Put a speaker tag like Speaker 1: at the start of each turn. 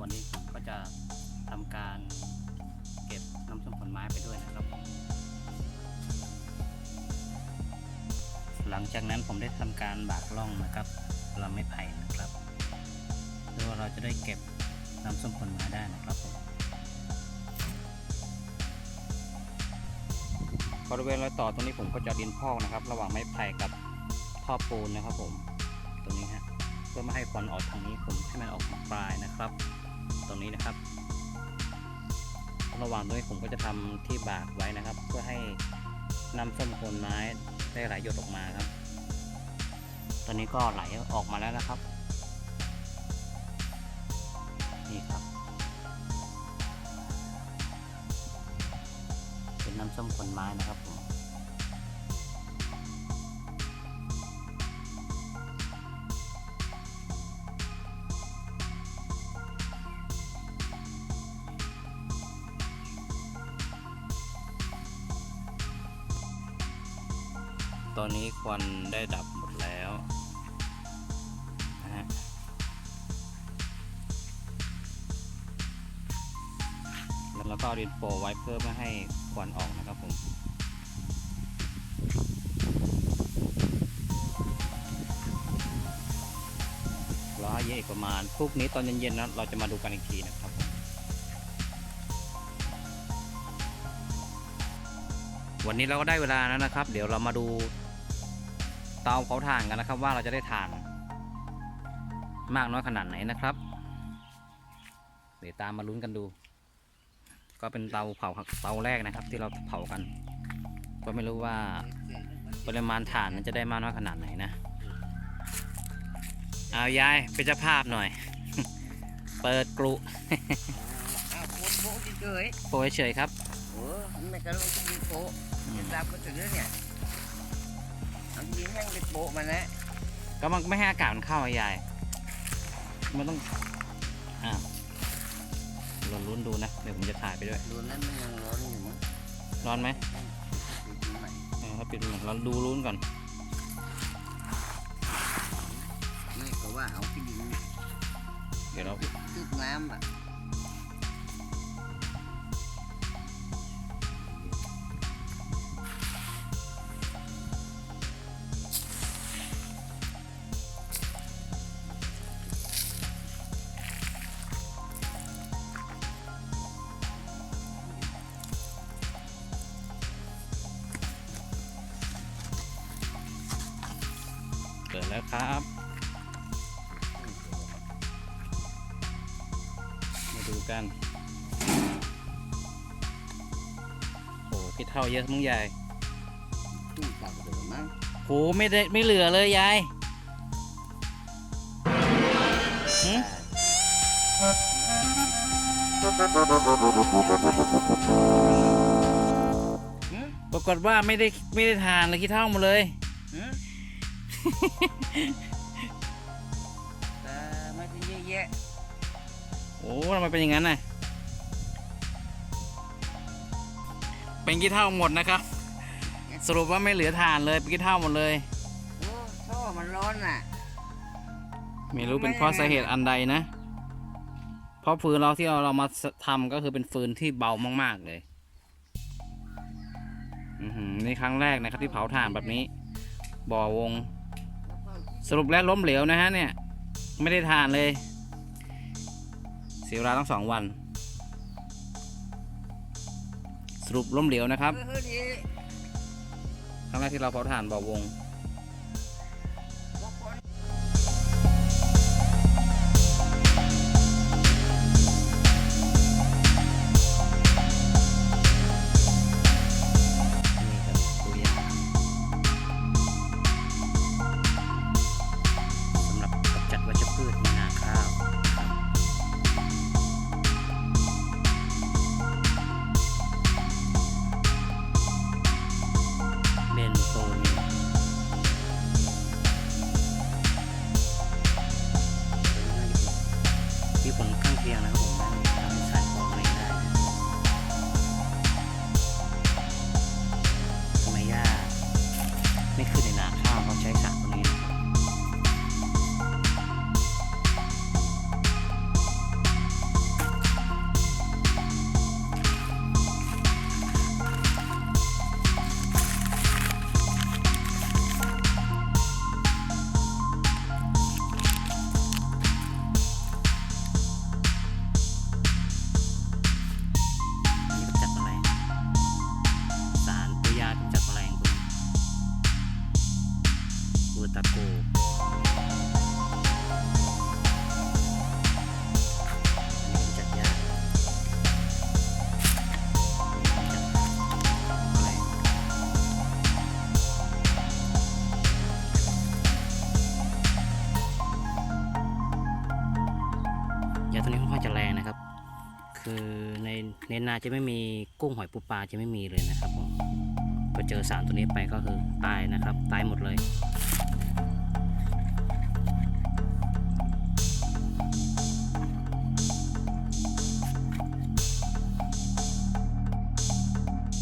Speaker 1: วันนี้ก็จะทำการเก็บน้ำส้มผลไม้ไปด้วยนะครับหลังจากนั้นผมได้ทำการบากล่องนะครับเราไม่ไผ่นะครับเพื่อเราจะได้เก็บน้ำส้มผลไม้ได้นะครับบริเวณรอยต่อตรงนี้ผมก็จะดินพอกนะครับ ระหว่างไม้ไผ่กับท่อปูนนะครับผมตรงนี้ฮะเพื่อไม่ให้ฝนออกทางนี้ผมให้มันออกปลายนะครับ ตรงนี้นะครับ ระหว่างตรงนี้ผมก็จะทำที่บากไว้นะครับ เพื่อให้น้ำส้มผลไม้ได้ไหลหยดออกมาครับ ตอนนี้ก็ไหลออกมาแล้วนะครับ นี่ครับ เป็นน้ำส้มผลไม้นะครับผม อนนี้ควันได้ดับหมดแล้วนะฮะแล้วเราก็ดินโปไว้เพื่อไม่ให้ควันออกนะครับผมรอให้เย็นอีกประมาณพรุ่งนี้ตอนเย็นๆนะเราจะมาดูกันอีกทีนะครับผมวันนี้เราก็ได้เวลาแล้วนะครับ เดี๋ยวเรามาดู เตาเผาถ่านกันนะครับ ว่าเราจะได้ถ่าน มากน้อยขนาดไหนนะครับ เดี๋ยวตามมาลุ้นกันดู ก็เป็นเตาเผาเตาแรกนะครับ ที่เราเผากัน ก็ไม่รู้ว่าปริมาณถ่านนั้นจะได้มากน้อยขนาดไหนนะเอายายเป็นเจ้าภาพหน่อย เปิดกรุ
Speaker 2: อ้าวโป๊ะโป๊ะเฉย
Speaker 1: โปรยเฉยครับ
Speaker 2: ๆโอ้ไม่กระโดดจะมีโป๊ะ
Speaker 1: อืม
Speaker 2: จะรับก็ถึงแล้วเนี่ย เอายิงแม่งไปโป๊ะมานะ
Speaker 1: ก็มันไม่ให้อากาศมันเข้าอะยายมันต้องอ่าลองลุ้นดูนะ เดี๋ยวผมจะถ่ายไปด้วย
Speaker 2: ดูแล้วมันยังร้อนอยู่มั้ง
Speaker 1: ร้อนไหม
Speaker 2: ดูดูใหม่
Speaker 1: เออถ้าปิดมันเราดูลุ้นก่อน
Speaker 2: ไม่ก็ว่าเอาที่ดิน
Speaker 1: เดี๋ยวเรา
Speaker 2: ตึกน้ำอะ
Speaker 1: แล้วครับ มาดูกัน โอ้พี่เท่าเยอะมั้งยาย
Speaker 2: ตู้เก่าเดิมมั้ง
Speaker 1: โหไม่ได้ไม่เหลือเลยยายหึปรากฏว่าไม่ได้ไม่ได้ทานเลยขี้เท่าหมาเลย
Speaker 2: หื มแต่ไม่ได้เยอะแยะ
Speaker 1: โอ้ทำไมเป็นอย่างนั้นน่ะ เป็นขี้เท่าหมดนะครับ สรุปว่าไม่เหลือทานเลย เป็นขี้เท่าหมดเลย
Speaker 2: โอ้ท่อมันร้อนอะ
Speaker 1: ไม่รู้เป็นเพราะสาเหตุอันใดนะ เพราะฟืนเราที่เราเรามาทำก็คือเป็นฟืนที่เบามาก ๆ เลยอือหือนี่ครั้งแรกนะครับที่เผาถ่านแบบนี้ บ่อวง สรุปแล้วล้มเหลวนะฮะเนี่ย ไม่ได้ทานเลย เสียเวลาตั้งสองวัน สรุปล้มเหลวนะครับ
Speaker 2: เออเฮ้ยดี
Speaker 1: ครั้งแรกที่เราเผาถ่านบ่อวง
Speaker 2: എനിക്ക് นื้อน
Speaker 1: นี้ค่อนข้างจะแรงนะครับ คือในในนาจะไม่มีกุ้งหอยปูปลาจะไม่มีเลยนะครับผมพอเจอสารตัวนี้ไปก็คือตายนะครับ ตายหมดเลย